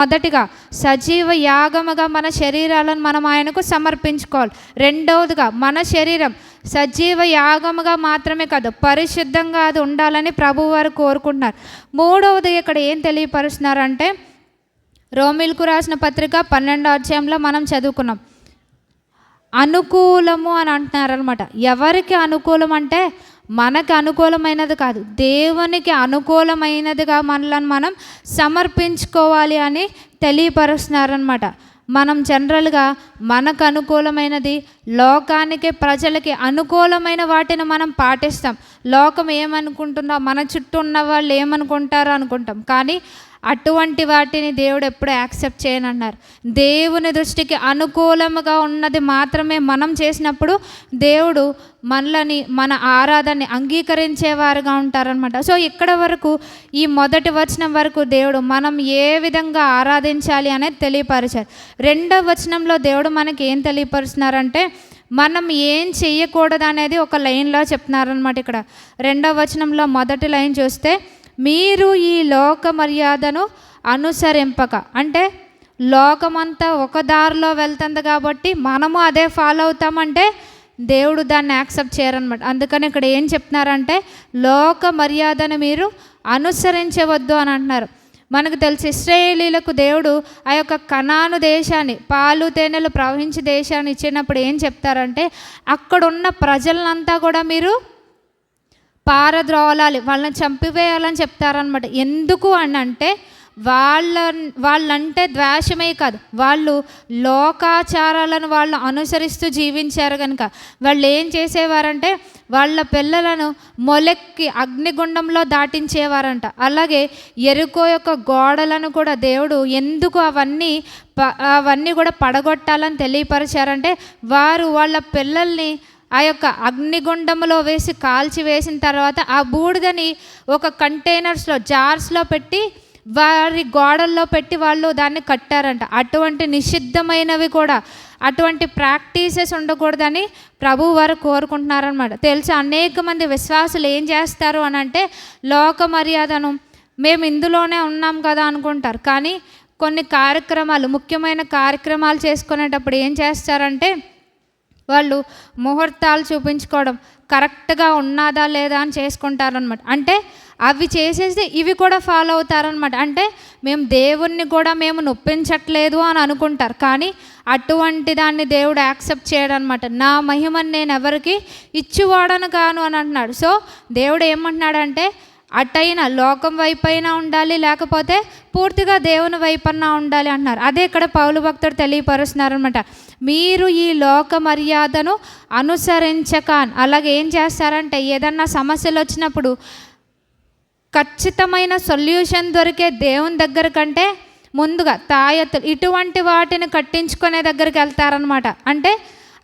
మొదటిగా సజీవ యాగముగా మన శరీరాలను మనం ఆయనకు సమర్పించుకోవాలి. రెండవదిగా మన శరీరం సజీవ యాగముగా మాత్రమే కాదు పరిశుద్ధంగా అది ఉండాలని ప్రభువారు కోరుకుంటున్నారు. మూడవది ఇక్కడ ఏం తెలియపరుస్తున్నారంటే రోమిల్కు రాసిన పత్రిక పన్నెండో అధ్యాయంలో మనం చదువుకున్నాం. అనుకూలము అని అంటున్నారనమాట ఎవరికి అనుకూలం అంటే మనకు అనుకూలమైనది కాదు. దేవునికి అనుకూలమైనదిగా మనలను మనం సమర్పించుకోవాలి అని తెలియపరుస్తున్నారనమాట మనం జనరల్గా మనకు అనుకూలమైనది లోకానికి ప్రజలకి అనుకూలమైన వాటిని మనం పాటిస్తాం. లోకం ఏమనుకుంటున్నా మన చుట్టూ ఉన్న వాళ్ళు ఏమనుకుంటారో అనుకుంటాం. కానీ అటువంటి వాటిని దేవుడు ఎప్పుడు యాక్సెప్ట్ చేయనన్నారు. దేవుని దృష్టికి అనుకూలముగా ఉన్నది మాత్రమే మనం చేసినప్పుడు దేవుడు మనలని మన ఆరాధనని అంగీకరించేవారుగా ఉంటారనమాట సో ఇక్కడ వరకు ఈ మొదటి వచనం వరకు దేవుడు మనం ఏ విధంగా ఆరాధించాలి అనేది తెలియపరిచారు. రెండవ వచనంలో దేవుడు మనకి ఏం తెలియపరుస్తున్నారంటే మనం ఏం చెయ్యకూడదు అనేది ఒక లైన్లో చెప్తున్నారనమాట ఇక్కడ. రెండవ వచనంలో మొదటి లైన్ చూస్తే మీరు ఈ లోక మర్యాదను అనుసరింపక. అంటే లోకమంతా ఒక దారిలో వెళ్తుంది కాబట్టి మనము అదే ఫాలో అవుతామంటే దేవుడు దాన్ని యాక్సెప్ట్ చేయరనమాట అందుకని ఇక్కడ ఏం చెప్తున్నారంటే లోక మర్యాదను మీరు అనుసరించవద్దు అని అంటున్నారు. మనకు తెలిసి ఇస్రాయేలీలకు దేవుడు ఆ యొక్క కణాను దేశాన్ని పాలు తేనెలు ప్రవహించే దేశాన్ని ఇచ్చినప్పుడు ఏం చెప్తారంటే అక్కడున్న ప్రజలంతా కూడా మీరు పారద్రోలాలి వాళ్ళని చంపివేయాలని చెప్తారనమాట ఎందుకు అని అంటే వాళ్ళ వాళ్ళంటే ద్వేషమే కాదు. వాళ్ళు లోకాచారాలను వాళ్ళు అనుసరిస్తూ జీవించారు కనుక వాళ్ళు ఏం చేసేవారంటే వాళ్ళ పిల్లలను మొలెక్కి అగ్నిగుండంలో దాటించేవారంట. అలాగే ఎరుకో యొక్క గోడలను కూడా దేవుడు ఎందుకు అవన్నీ ప అవన్నీ కూడా పడగొట్టాలని తెలియపరిచారంటే వారు వాళ్ళ పిల్లల్ని ఆ యొక్క అగ్నిగుండంలో వేసి కాల్చి వేసిన తర్వాత ఆ బూడిదని ఒక కంటైనర్స్లో జార్స్లో పెట్టి వారి గోడల్లో పెట్టి వాళ్ళు దాన్ని కట్టారంట. అటువంటి నిషిద్ధమైనవి కూడా అటువంటి ప్రాక్టీసెస్ ఉండకూడదని ప్రభు వారు కోరుకుంటున్నారనమాట తెలుసు? అనేక మంది విశ్వాసులు ఏం చేస్తారు అని అంటే లోక మర్యాదను మేము ఇందులోనే ఉన్నాం కదా అనుకుంటారు. కానీ కొన్ని కార్యక్రమాలు ముఖ్యమైన కార్యక్రమాలు చేసుకునేటప్పుడు ఏం చేస్తారంటే వాళ్ళు ముహూర్తాలు చూపించుకోవడం కరెక్ట్గా ఉన్నదా లేదా అని చేసుకుంటారనమాట అంటే అవి చేసేసి ఇవి కూడా ఫాలో అవుతారనమాట అంటే మేము దేవుణ్ణి కూడా మేము నొప్పించట్లేదు అని అనుకుంటారు. కానీ అటువంటి దాన్ని దేవుడు యాక్సెప్ట్ చేయడనమాట నా మహిమని నేను ఎవరికి ఇచ్చివాడను కాను అని అంటున్నాడు. సో దేవుడు ఏమంటున్నాడంటే అటైనా లోకం వైపైనా ఉండాలి లేకపోతే పూర్తిగా దేవుని వైపన్నా ఉండాలి అంటున్నారు. అదే ఇక్కడ పౌలు భక్తుడు తెలియపరుస్తున్నారనమాట మీరు ఈ లోక మర్యాదను అనుసరించక అలాగే ఏం చేస్తారంటే ఏదన్నా సమస్యలు వచ్చినప్పుడు ఖచ్చితమైన సొల్యూషన్ దొరికే దేవుని దగ్గర కంటే ముందుగా తాయత్తులు ఇటువంటి వాటిని కట్టించుకునే దగ్గరికి వెళ్తారనమాట అంటే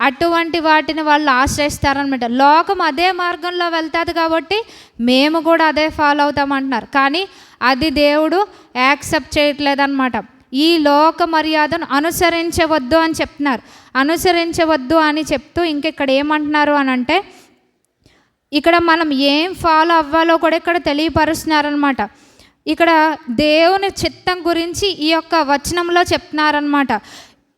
అటువంటి వాటిని వాళ్ళు ఆశ్రయిస్తారనమాట లోకం అదే మార్గంలో వెళ్తుంది కాబట్టి మేము కూడా అదే ఫాలో అవుతామంటున్నారు. కానీ అది దేవుడు యాక్సెప్ట్ చేయట్లేదన్నమాట. ఈ లోక మర్యాదను అనుసరించవద్దు అని చెప్తున్నారు. అనుసరించవద్దు అని చెప్తూ ఇంకెక్కడ ఏమంటున్నారు అని అంటే ఇక్కడ మనం ఏం ఫాలో అవ్వాలో కూడా ఇక్కడ తెలియపరుస్తున్నారనమాట ఇక్కడ దేవుని చిత్తం గురించి ఈ యొక్క వచనంలో చెప్తున్నారనమాట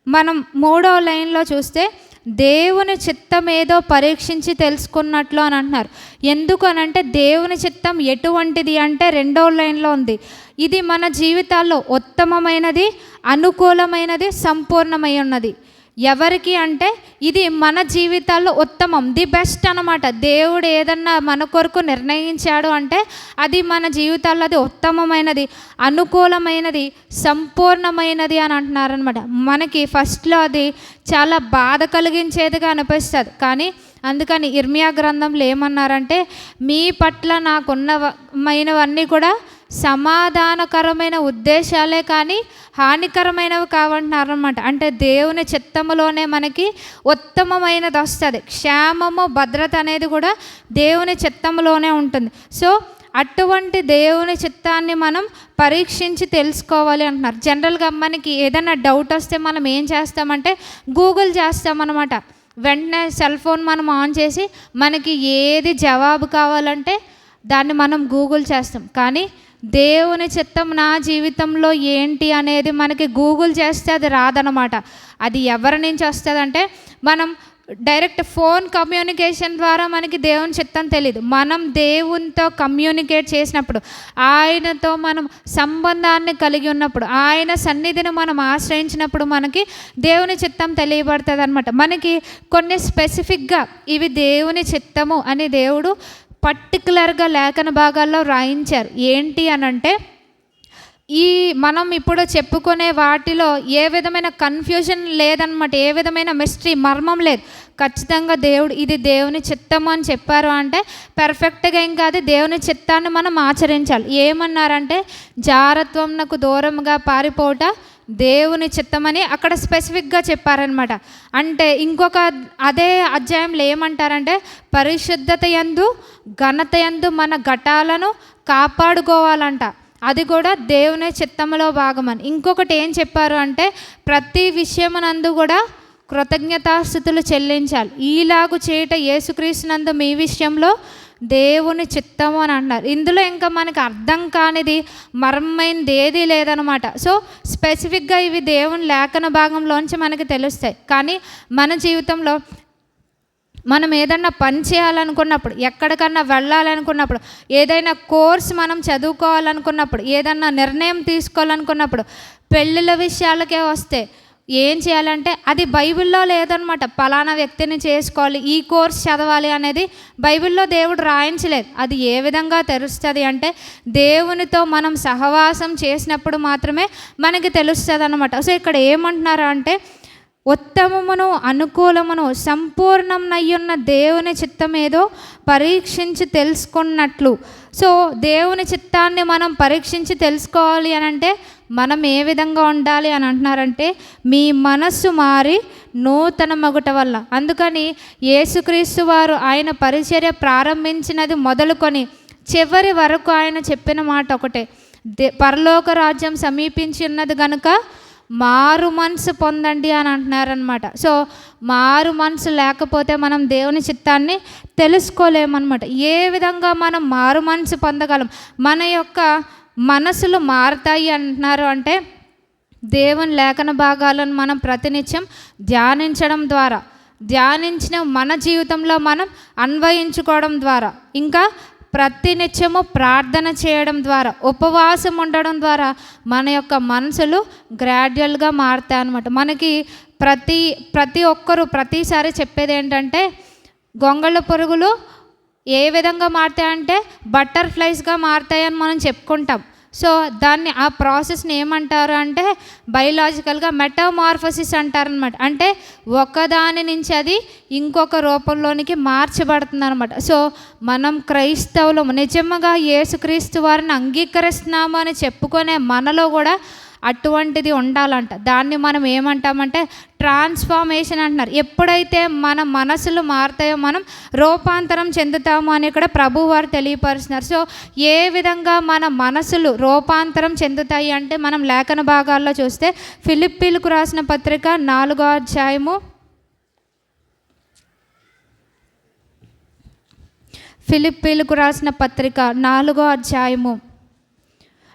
మనం మూడో లైన్లో చూస్తే దేవుని చిత్తం ఏదో పరీక్షించి తెలుసుకున్నట్లు అని అంటున్నారు. ఎందుకు అని అంటే దేవుని చిత్తం ఎటువంటిది అంటే రెండో లైన్లో ఉంది. ఇది మన జీవితాల్లో ఉత్తమమైనది అనుకూలమైనది సంపూర్ణమై ఉన్నది. ఎవరికి అంటే ఇది మన జీవితాల్లో ఉత్తమం ది బెస్ట్ అనమాట దేవుడు ఏదన్నా మన కొరకు నిర్ణయించాడు అంటే అది మన జీవితాల్లో అది ఉత్తమమైనది అనుకూలమైనది సంపూర్ణమైనది అని అంటున్నారనమాట మనకి ఫస్ట్లో అది చాలా బాధ కలిగించేదిగా అనిపిస్తుంది. కానీ అందుకని ఇర్మియా గ్రంథంలో ఏమన్నారంటే మీ పట్ల నాకున్నవమైనవన్నీ కూడా సమాధానకరమైన ఉద్దేశాలే కానీ హానికరమైనవి కావంటున్నారనమాట అంటే దేవుని చిత్తములోనే మనకి ఉత్తమమైనది వస్తుంది. క్షేమము భద్రత అనేది కూడా దేవుని చిత్తములోనే ఉంటుంది. సో అటువంటి దేవుని చిత్తాన్ని మనం పరీక్షించి తెలుసుకోవాలి అంటున్నారు. జనరల్గా మనకి ఏదైనా డౌట్ వస్తే మనం ఏం చేస్తామంటే గూగుల్ చేస్తామన్నమాట. వెంటనే సెల్ ఫోన్ మనం ఆన్ చేసి మనకి ఏది జవాబు కావాలంటే దాన్ని మనం గూగుల్ చేస్తాం. కానీ దేవుని చిత్తం నా జీవితంలో ఏంటి అనేది మనకి గూగుల్ చేస్తే అది రాదనమాట అది ఎవరి నుంచి వస్తుందంటే మనం డైరెక్ట్ ఫోన్ కమ్యూనికేషన్ ద్వారా మనకి దేవుని చిత్తం తెలియదు మనం దేవునితో కమ్యూనికేట్ చేసినప్పుడు ఆయనతో మనం సంబంధాన్ని కలిగి ఉన్నప్పుడు ఆయన సన్నిధిని మనం ఆశ్రయించినప్పుడు మనకి దేవుని చిత్తం తెలియబడుతుంది అనమాట మనకి కొన్ని స్పెసిఫిక్గా ఇవి దేవుని చిత్తము అని దేవుడు పర్టికులర్గా లేఖన భాగాల్లో రాయించారు. ఏంటి అని అంటే ఈ మనం ఇప్పుడు చెప్పుకునే వాటిలో ఏ విధమైన కన్ఫ్యూజన్ లేదనమాట. ఏ విధమైన మిస్టరీ మర్మం లేదు. ఖచ్చితంగా దేవుడు ఇది దేవుని చిత్తము అని చెప్పారు అంటే పర్ఫెక్ట్గా ఏం కాదు దేవుని చిత్తాన్ని మనం ఆచరించాలి. ఏమన్నారంటే జారత్వంనకు దూరంగా పారిపోట దేవుని చిత్తమని అక్కడ స్పెసిఫిక్గా చెప్పారనమాట అంటే ఇంకొక అదే అధ్యాయంలో ఏమంటారంటే పరిశుద్ధత యందు ఘనత ఎందు మన ఘటాలను కాపాడుకోవాలంట. అది కూడా దేవుని చిత్తంలో భాగమని. ఇంకొకటి ఏం చెప్పారు అంటే ప్రతి విషయమునందు కూడా కృతజ్ఞతాస్థుతులు చెల్లించాలి. ఈలాగు చేయట యేసుక్రీస్తునందు మీ విషయంలో దేవుని చిత్తము అని అంటారు ఇందులో ఇంకా మనకి అర్థం కానిది మర్మైంది ఏదీ లేదనమాట సో స్పెసిఫిక్గా ఇవి దేవుని లేఖన భాగంలోంచి మనకి తెలుస్తాయి. కానీ మన జీవితంలో మనం ఏదన్నా పని చేయాలనుకున్నప్పుడు ఎక్కడికన్నా వెళ్ళాలనుకున్నప్పుడు ఏదైనా కోర్స్ మనం చదువుకోవాలనుకున్నప్పుడు ఏదన్నా నిర్ణయం తీసుకోవాలనుకున్నప్పుడు పెళ్ళిళ్ళ విషయాలకే వస్తే ఏం చేయాలంటే అది బైబిల్లో లేదనమాట. పలానా వ్యక్తిని చేసుకోవాలి ఈ కోర్స్ చదవాలి అనేది బైబిల్లో దేవుడు రాయించలేదు. అది ఏ విధంగా తెలుస్తుంది అంటే దేవునితో మనం సహవాసం చేసినప్పుడు మాత్రమే మనకి తెలుస్తుంది అనమాట సో ఇక్కడ ఏమంటున్నారు అంటే ఉత్తమమును అనుకూలమును సంపూర్ణంనయ్యున్న దేవుని చిత్తం ఏదో పరీక్షించి తెలుసుకున్నట్లు. సో దేవుని చిత్తాన్ని మనం పరీక్షించి తెలుసుకోవాలి అని అంటే మనం ఏ విధంగా ఉండాలి అని అంటున్నారంటే మీ మనస్సు మారి నూతన మగుట వల్ల. అందుకని యేసుక్రీస్తు వారు ఆయన పరిచర్య ప్రారంభించినది మొదలుకొని చివరి వరకు ఆయన చెప్పిన మాట ఒకటే. దే పరలోక రాజ్యం సమీపించి ఉన్నది కనుక మారు మనసు పొందండి అని అంటున్నారనమాట సో మారు మనసు లేకపోతే మనం దేవుని చిత్తాన్ని తెలుసుకోలేమన్నమాట. ఏ విధంగా మనం మారు మనసు పొందగలం? మన యొక్క మనసులు మారుతాయి అంటున్నారు అంటే దేవుని లేఖన భాగాలను మనం ప్రతినిత్యం ధ్యానించడం ద్వారా ధ్యానించిన మన జీవితంలో మనం అన్వయించుకోవడం ద్వారా ఇంకా ప్రతినిత్యము ప్రార్థన చేయడం ద్వారా ఉపవాసం ఉండడం ద్వారా మన యొక్క మనసులు గ్రాడ్యువల్గా మారుతాయి అనమాట మనకి ప్రతి ప్రతి ఒక్కరూ ప్రతిసారి చెప్పేది ఏంటంటే గొంగళ పురుగులు ఏ విధంగా మారుతాయంటే బటర్ఫ్లైస్గా మారుతాయని మనం చెప్పుకుంటాం. సో దాన్ని ఆ ప్రాసెస్ని ఏమంటారు అంటే బయలాజికల్గా మెటామార్ఫసిస్ అంటారనమాట. అంటే ఒకదాని నుంచి అది ఇంకొక రూపంలోనికి మార్చబడుతుంది అనమాట సో మనం క్రైస్తవులు నిజంగా యేసుక్రీస్తు వారిని అంగీకరిస్తున్నాము అని చెప్పుకునే మనలో కూడా అటువంటిది ఉండాలంట. దాన్ని మనం ఏమంటామంటే ట్రాన్స్ఫార్మేషన్ అంటున్నారు. ఎప్పుడైతే మన మనసులు మారుతాయో మనం రూపాంతరం చెందుతామో అని ఇక్కడ ప్రభు వారు తెలియపరుస్తున్నారు. సో ఏ విధంగా మన మనసులు రూపాంతరం చెందుతాయి అంటే మనం లేఖన భాగాల్లో చూస్తే ఫిలిప్పీలకు రాసిన పత్రిక నాలుగో అధ్యాయము ఫిలిప్పీలకు రాసిన పత్రిక నాలుగో అధ్యాయము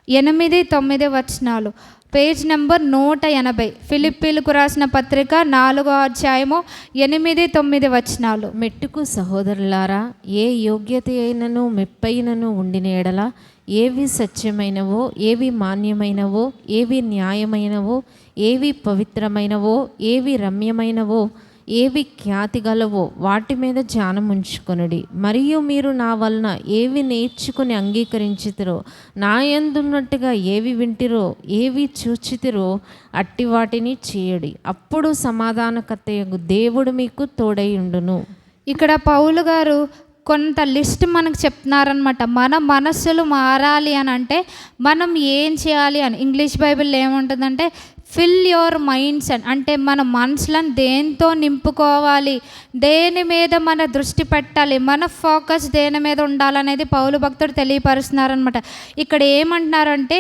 ఎనిమిది తొమ్మిది వచనాలు. పేజ్ నెంబర్ నూట ఎనభై. ఫిలిప్పీలకు రాసిన పత్రిక నాలుగో అధ్యాయము ఎనిమిది తొమ్మిది వచనాలు. మెట్టుకు సహోదరులారా ఏ యోగ్యత అయినను మెప్పైనను ఉండిన ఎడల ఏవి సత్యమైనవో ఏవి మాన్యమైనవో ఏవి న్యాయమైనవో ఏవి పవిత్రమైనవో ఏవి రమ్యమైనవో ఏవి ఖ్యాతి గలవో వాటి మీద ధ్యానం ఉంచుకొనుడి. మరియు మీరు నా వలన ఏవి నేర్చుకుని అంగీకరించితిరో నా ఎందున్నట్టుగా ఏవి వింటిరో ఏవి చూచితిరో అట్టి వాటిని చేయడి. అప్పుడు సమాధానకర్తయగు దేవుడు మీకు తోడై ఉండును ఇక్కడ పౌలు గారు కొంత లిస్ట్ మనకు చెప్తున్నారనమాట మన మనస్సులు మారాలి అని అంటే మనం ఏం చేయాలి అని. ఇంగ్లీష్ బైబిల్ ఏముంటుందంటే ఫిల్ యువర్ మైండ్స్ అని అంటే మన మనసులను దేంతో నింపుకోవాలి? దేని మీద మన దృష్టి పెట్టాలి? మన ఫోకస్ దేని మీద ఉండాలనేది పౌలు భక్తుడు తెలియపరుస్తున్నారనమాట ఇక్కడ ఏమంటున్నారంటే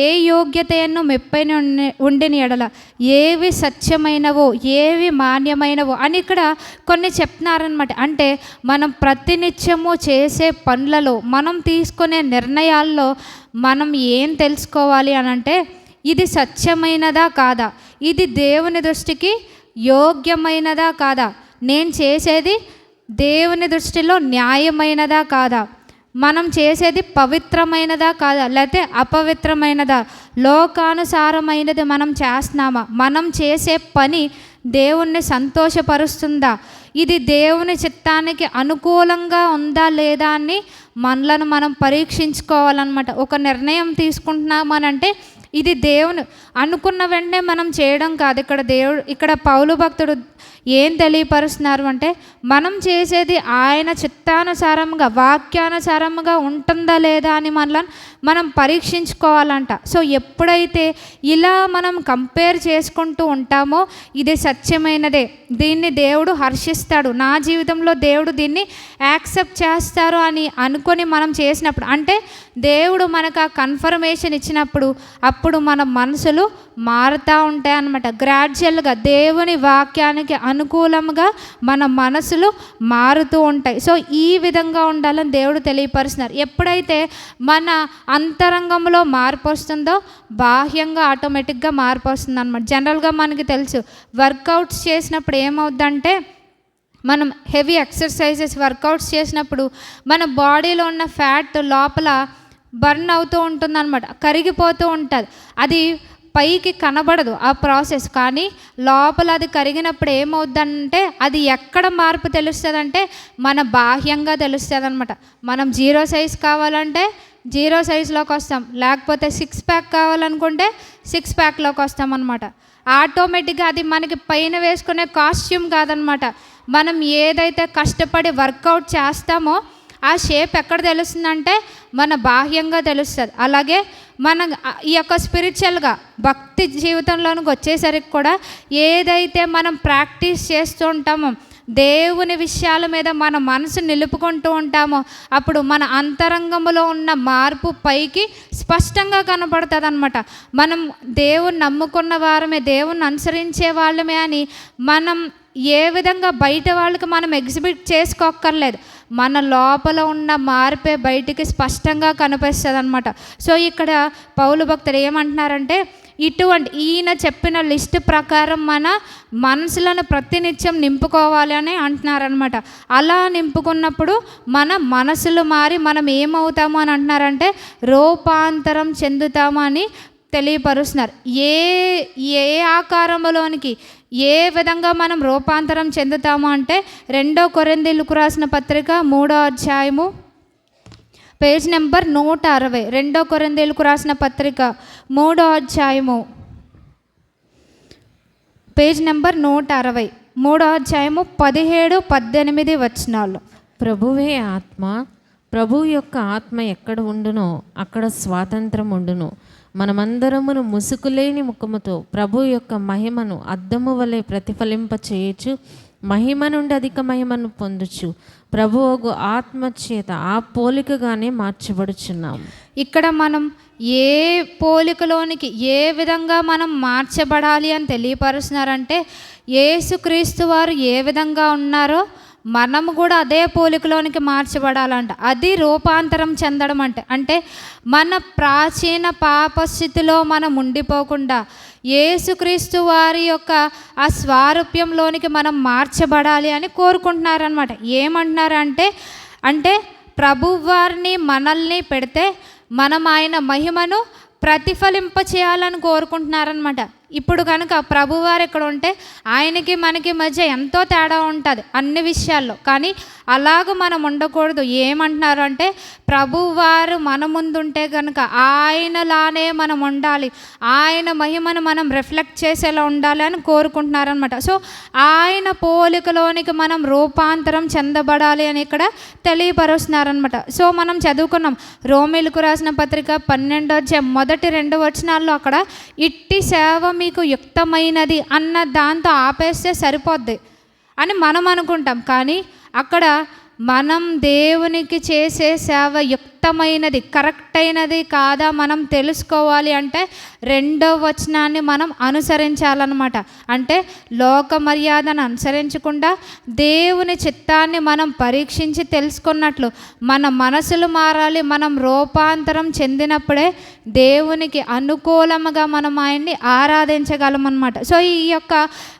ఏ యోగ్యతను మెప్పైన ఉండి- ఉండిన ఎడల ఏవి సత్యమైనవో ఏవి మాన్యమైనవో అని ఇక్కడ కొన్ని చెప్తున్నారనమాట అంటే మనం ప్రతినిత్యము చేసే పనులలో మనం తీసుకునే నిర్ణయాల్లో మనం ఏం తెలుసుకోవాలి అని అంటే ఇది సత్యమైనదా కాదా? ఇది దేవుని దృష్టికి యోగ్యమైనదా కాదా? నేను చేసేది దేవుని దృష్టిలో న్యాయమైనదా కాదా? మనం చేసేది పవిత్రమైనదా కాదా? లేకపోతే అపవిత్రమైనదా? లోకానుసారమైనది మనం చేస్తున్నామా? మనం చేసే పని దేవుణ్ణి సంతోషపరుస్తుందా? ఇది దేవుని చిత్తానికి అనుకూలంగా ఉందా లేదా అని మనలను మనం పరీక్షించుకోవాలన్నమాట. ఒక నిర్ణయం తీసుకుంటున్నామనంటే ఇది దేవుని అనుకున్న వెంటనే మనం చేయడం కాదు. ఇక్కడ దేవుడు ఇక్కడ పౌలు భక్తుడు ఏం తెలియపరుస్తున్నారు అంటే మనం చేసేది ఆయన చిత్తానుసారంగా వాక్యానుసారంగా ఉంటుందా లేదా అని మనల్ని మనం పరీక్షించుకోవాలంట. సో ఎప్పుడైతే ఇలా మనం కంపేర్ చేసుకుంటూ ఉంటామో ఇది సత్యమైనదే. దీన్ని దేవుడు హర్షిస్తాడు. నా జీవితంలో దేవుడు దీన్ని యాక్సెప్ట్ చేస్తారు అని అనుకొని మనం చేసినప్పుడు అంటే దేవుడు మనకు ఆ కన్ఫర్మేషన్ ఇచ్చినప్పుడు అప్పుడు మన మనసులు మారుతూ ఉంటాయి అన్నమాట. గ్రాడ్యువల్గా దేవుని వాక్యానికి అనుకూలంగా మన మనసులు మారుతూ ఉంటాయి. సో ఈ విధంగా ఉండాలని దేవుడు తెలియపరుస్తున్నారు. ఎప్పుడైతే మన అంతరంగంలో మార్పు వస్తుందో బాహ్యంగా ఆటోమేటిక్గా మార్పు వస్తుంది అనమాట జనరల్గా మనకి తెలుసు వర్కౌట్స్ చేసినప్పుడు ఏమవుద్దంటే మనం హెవీ ఎక్సర్సైజెస్ వర్కౌట్స్ చేసినప్పుడు మన బాడీలో ఉన్న ఫ్యాట్ లోపల బర్న్ అవుతూ ఉంటుంది అనమాట కరిగిపోతూ ఉంటుంది. అది పైకి కనబడదు ఆ ప్రాసెస్. కానీ లోపల అది కరిగినప్పుడు ఏమవుద్దంటే అది ఎక్కడ మార్పు తెలుస్తుంది అంటే మన బాహ్యంగా తెలుస్తుంది అనమాట మనం జీరో సైజ్ కావాలంటే జీరో సైజులోకి వస్తాం. లేకపోతే సిక్స్ ప్యాక్ కావాలనుకుంటే సిక్స్ ప్యాక్లోకి వస్తాం అనమాట ఆటోమేటిక్గా అది మనకి పైన వేసుకునే కాస్ట్యూమ్ కాదనమాట మనం ఏదైతే కష్టపడి వర్కౌట్ చేస్తామో ఆ షేప్ ఎక్కడ తెలుస్తుందంటే మన బాహ్యంగా తెలుస్తుంది. అలాగే మన ఈ యొక్క స్పిరిచువల్గా భక్తి జీవితంలోనికి వచ్చేసరికి కూడా ఏదైతే మనం ప్రాక్టీస్ చేస్తూ ఉంటామో దేవుని విషయాల మీద మన మనసు నిలుపుకుంటూ ఉంటామో అప్పుడు మన అంతరంగంలో ఉన్న మార్పు పైకి స్పష్టంగా కనపడుతుంది అనమాట మనం దేవుని నమ్ముకున్న వారమే దేవుని అనుసరించే వాళ్ళమే అని మనం ఏ విధంగా బయట వాళ్ళకి మనం ఎగ్జిబిట్ చేసుకోక్కర్లేదు. మన లోపల ఉన్న మార్పే బయటికి స్పష్టంగా కనిపిస్తుంది అనమాట సో ఇక్కడ పౌలు భక్తులు ఏమంటున్నారంటే ఇటువంటి ఈయన చెప్పిన లిస్ట్ ప్రకారం మన మనసులను ప్రతినిత్యం నింపుకోవాలి అని అంటున్నారనమాట అలా నింపుకున్నప్పుడు మన మనసులు మారి మనం ఏమవుతాము అని అంటున్నారంటే రూపాంతరం చెందుతాము అని తెలియపరుస్తున్నారు. ఏ ఏ ఆకారంలోనికి ఏ విధంగా మనం రూపాంతరం చెందుతాము అంటే రెండో కొరిందీలకు రాసిన పత్రిక మూడో అధ్యాయము పేజ్ నెంబర్ నూట అరవై. రెండో కొరిందీలకు రాసిన పత్రిక మూడో అధ్యాయము పేజ్ నెంబర్ నూట అరవై. మూడో అధ్యాయము పదిహేడు పద్దెనిమిది వచనాలు. ప్రభువే ఆత్మ ప్రభు యొక్క ఆత్మ ఎక్కడ ఉండునో అక్కడ స్వాతంత్రం ఉండును. మనమందరమును ముసుగులేని ముఖముతో ప్రభు యొక్క మహిమను అద్దము వలె ప్రతిఫలింప చేయొచ్చు మహిమ నుండి అధిక మహిమను పొందుచు. ప్రభువు ఆత్మచేత ఆ పోలికగానే మార్చబడుచున్నాం. ఇక్కడ మనం ఏ పోలికలోనికి ఏ విధంగా మనం మార్చబడాలి అని తెలియపరుస్తున్నారంటే యేసుక్రీస్తు వారు ఏ విధంగా ఉన్నారో మనము కూడా అదే పోలికలోనికి మార్చబడాలంట. అది రూపాంతరం చెందడం అంటే అంటే మన ప్రాచీన పాపస్థితిలో మనం ఉండిపోకుండా యేసుక్రీస్తు వారి యొక్క ఆ స్వారూప్యంలోనికి మనం మార్చబడాలి అని కోరుకుంటున్నారనమాట ఏమంటున్నారంటే అంటే ప్రభువారిని మనల్ని పెడితే మనం ఆయన మహిమను ప్రతిఫలింప చేయాలని కోరుకుంటున్నారనమాట ఇప్పుడు కనుక ప్రభువారు ఇక్కడ ఉంటే ఆయనకి మనకి మధ్య ఎంతో తేడా ఉంటుంది అన్ని విషయాల్లో. కానీ అలాగ మనం ఉండకూడదు. ఏమంటున్నారు అంటే ప్రభువారు మన ముందుంటే కనుక ఆయనలానే మనం ఉండాలి. ఆయన మహిమను మనం రిఫ్లెక్ట్ చేసేలా ఉండాలి అని కోరుకుంటున్నారనమాట సో ఆయన పోలికలోనికి మనం రూపాంతరం చెందబడాలి అని ఇక్కడ తెలియపరుస్తున్నారనమాట సో మనం చదువుకున్నాం. రోమిలకు రాసిన పత్రిక పన్నెండో వచ్చే మొదటి రెండు వచనాల్లో అక్కడ ఇట్టి సేవ మీకు యుక్తమైనది అన్న దాంతో ఆపేస్తే సరిపోద్ది అని మనం అనుకుంటాం కానీ అక్కడ మనం దేవునికి చేసే సేవ యుక్త వ్యక్తమైనది కరెక్ట్ అయినది కాదా మనం తెలుసుకోవాలి అంటే రెండో వచనాన్ని మనం అనుసరించాలన్నమాట. అంటే లోక మర్యాదను అనుసరించకుండా దేవుని చిత్తాన్ని మనం పరీక్షించి తెలుసుకున్నట్లు మన మనసులు మారాలి మనం రూపాంతరం చెందినప్పుడే దేవునికి అనుకూలముగా మనం ఆయన్ని ఆరాధించగలం అనమాట సో ఈ యొక్క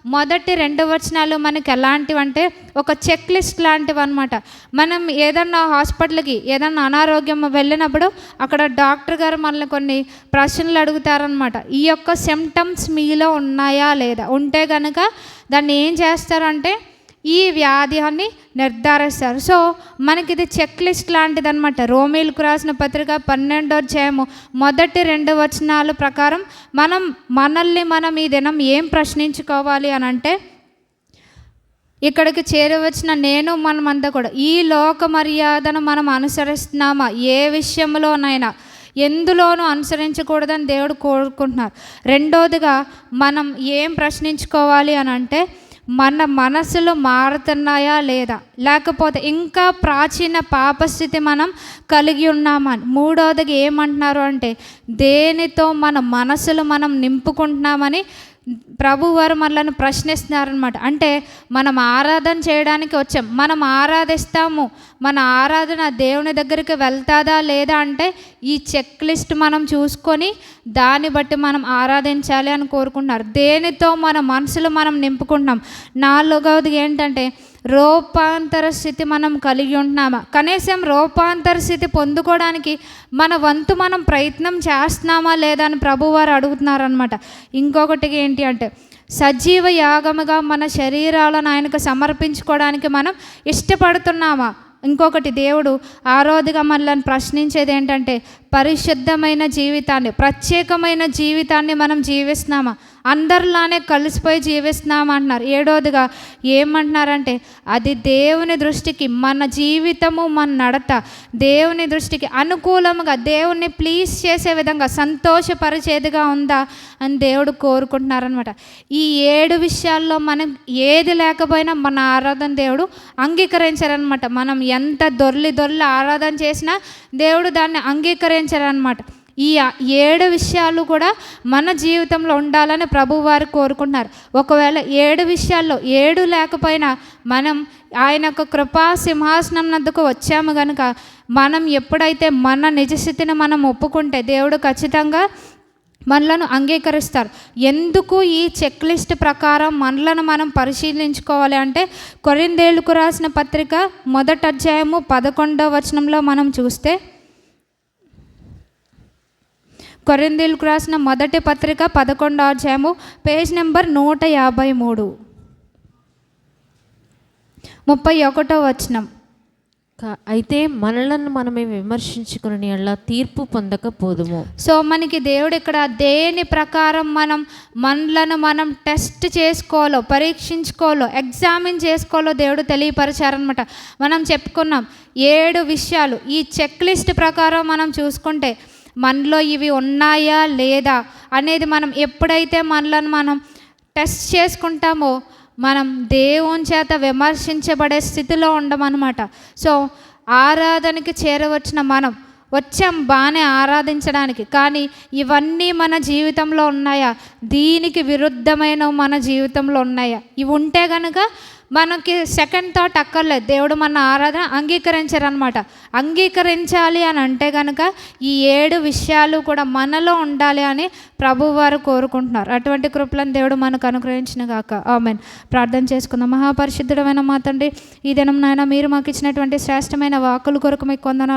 మొదటి రెండు వచనాలు మనకి ఎలాంటివంటే ఒక చెక్ లిస్ట్ లాంటివి అనమాట మనం ఏదన్నా హాస్పిటల్కి ఏదన్నా అనారోగ్యం వెళ్ళినప్పుడు అక్కడ డాక్టర్ గారు మనల్ని కొన్ని ప్రశ్నలు అడుగుతారనమాట ఈ యొక్క సిమ్టమ్స్ మీలో ఉన్నాయా లేదా? ఉంటే కనుక దాన్ని ఏం చేస్తారంటే ఈ వ్యాధి అని నిర్ధారిస్తారు. సో మనకి ఇది చెక్ లిస్ట్ లాంటిది అనమాట రోమిల్కు రాసిన పత్రిక పన్నెండో అధ్యాయము మొదటి రెండు వచనాల ప్రకారం మనం మనల్ని మనం ఈ దినం ఏం ప్రశ్నించుకోవాలి అని అంటే ఇక్కడికి చేరవచ్చిన నేను మనమంతా కూడా. ఈ లోక మర్యాదను మనం అనుసరిస్తున్నామా? ఏ విషయంలోనైనా. ఎందులోనూ అనుసరించకూడదని దేవుడు కోరుకుంటున్నారు. రెండోదిగా మనం ఏం ప్రశ్నించుకోవాలి అని అంటే మన మనసులు మారుతున్నాయా లేదా? లేకపోతే ఇంకా ప్రాచీన పాపస్థితి మనం కలిగి ఉన్నామని మూడవదిగా ఏమంటున్నారు అంటే దేనితో మన మనసులు మనం నింపుకుంటున్నామని ప్రభు వారు మనల్ని ప్రశ్నిస్తున్నారనమాట అంటే మనం ఆరాధన చేయడానికి వచ్చాం. మనం ఆరాధిస్తాము. మన ఆరాధన దేవుని దగ్గరికి వెళ్తాదా లేదా అంటే ఈ చెక్ లిస్ట్ మనం చూసుకొని దాన్ని బట్టి మనం ఆరాధించాలి అని కోరుకుంటున్నారు. దేనితో మన మనసులు మనం నింపుకుంటున్నాం? నాలుగవది ఏంటంటే రూపాంతర స్థితి మనం కలిగి ఉంటున్నామా? కనీసం రూపాంతర స్థితి పొందుకోవడానికి మన వంతు మనం ప్రయత్నం చేస్తున్నామా లేదా అని ప్రభువారు అడుగుతున్నారనమాట ఇంకొకటి ఏంటి అంటే సజీవ యాగముగా మన శరీరాలను ఆయనకు సమర్పించుకోవడానికి మనం ఇష్టపడుతున్నామా? ఇంకొకటి దేవుడు ఆరోధిగా మనల్ని ప్రశ్నించేది ఏంటంటే పరిశుద్ధమైన జీవితాన్ని ప్రత్యేకమైన జీవితాన్ని మనం జీవిస్తున్నామా? అందరిలానే కలిసిపోయి జీవిస్తున్నాం అంటున్నారు. ఏడోదిగా ఏమంటున్నారంటే అది దేవుని దృష్టికి మన జీవితము మన నడత దేవుని దృష్టికి అనుకూలముగా దేవుణ్ణి ప్లీజ్ చేసే విధంగా సంతోషపరిచేదిగా ఉందా అని దేవుడు కోరుకుంటున్నారనమాట ఈ ఏడు విషయాల్లో మనం ఏది లేకపోయినా మన ఆరాధన దేవుడు అంగీకరించారనమాట మనం ఎంత దొర్లి దొర్లి ఆరాధన చేసినా దేవుడు దాన్ని అంగీకరించారనమాట ఈ ఏడు విషయాలు కూడా మన జీవితంలో ఉండాలని ప్రభువారు కోరుకుంటున్నారు. ఒకవేళ ఏడు విషయాల్లో ఏడు లేకపోయినా మనం ఆయన యొక్క కృపా సింహాసనం నందుకు వచ్చాము కనుక మనం ఎప్పుడైతే మన నిజస్థితిని మనం ఒప్పుకుంటే దేవుడు ఖచ్చితంగా మనలను అంగీకరిస్తారు. ఎందుకు ఈ చెక్ లిస్ట్ ప్రకారం మనలను మనం పరిశీలించుకోవాలి అంటే కొరిందేళ్ళకు రాసిన పత్రిక మొదటి అధ్యాయము పదకొండవ వచనంలో మనం చూస్తే కొరిందీలకు రాసిన మొదటి పత్రిక పదకొండవ అధ్యాయము పేజ్ నెంబర్ నూట యాభై మూడు. ముప్పై ఒకటో వచనం. అయితే మనలను మనమే విమర్శించుకుని అలా తీర్పు పొందకపోదుము. సో మనకి దేవుడు ఇక్కడ దేని ప్రకారం మనం మనలను మనం టెస్ట్ చేసుకోవాలో పరీక్షించుకోవాలో ఎగ్జామిన్ చేసుకోవాలో దేవుడు తెలియపరిచారనమాట మనం చెప్పుకున్నాం ఏడు విషయాలు. ఈ చెక్ లిస్ట్ ప్రకారం మనం చూసుకుంటే మనలో ఇవి ఉన్నాయా లేదా అనేది మనం ఎప్పుడైతే మనలను మనం టెస్ట్ చేసుకుంటామో మనం దేవుని చేత విమర్శించబడే స్థితిలో ఉండమన్నమాట. సో ఆరాధనకి చేరవచ్చిన మనం వచ్చాం బాగానే ఆరాధించడానికి. కానీ ఇవన్నీ మన జీవితంలో ఉన్నాయా? దీనికి విరుద్ధమైన మన జీవితంలో ఉన్నాయా? ఇవి ఉంటే కనుక మనకి సెకండ్ థాట్ అక్కర్లేదు. దేవుడు మన ఆరాధన అంగీకరించారనమాట అంగీకరించాలి అని అంటే కనుక ఈ ఏడు విషయాలు కూడా మనలో ఉండాలి అని ప్రభువారు కోరుకుంటున్నారు. అటువంటి కృపలను దేవుడు మనకు అనుగ్రహించిన గాక. ఆమెన్ ప్రార్థన చేసుకుందాం. మహాపరిశుద్ధుడమైన మా తండ్రి ఈ దినం నాయన మీరు మాకు ఇచ్చినటువంటి శ్రేష్టమైన వాక్కుల కొరకు మీకు కొందనాలు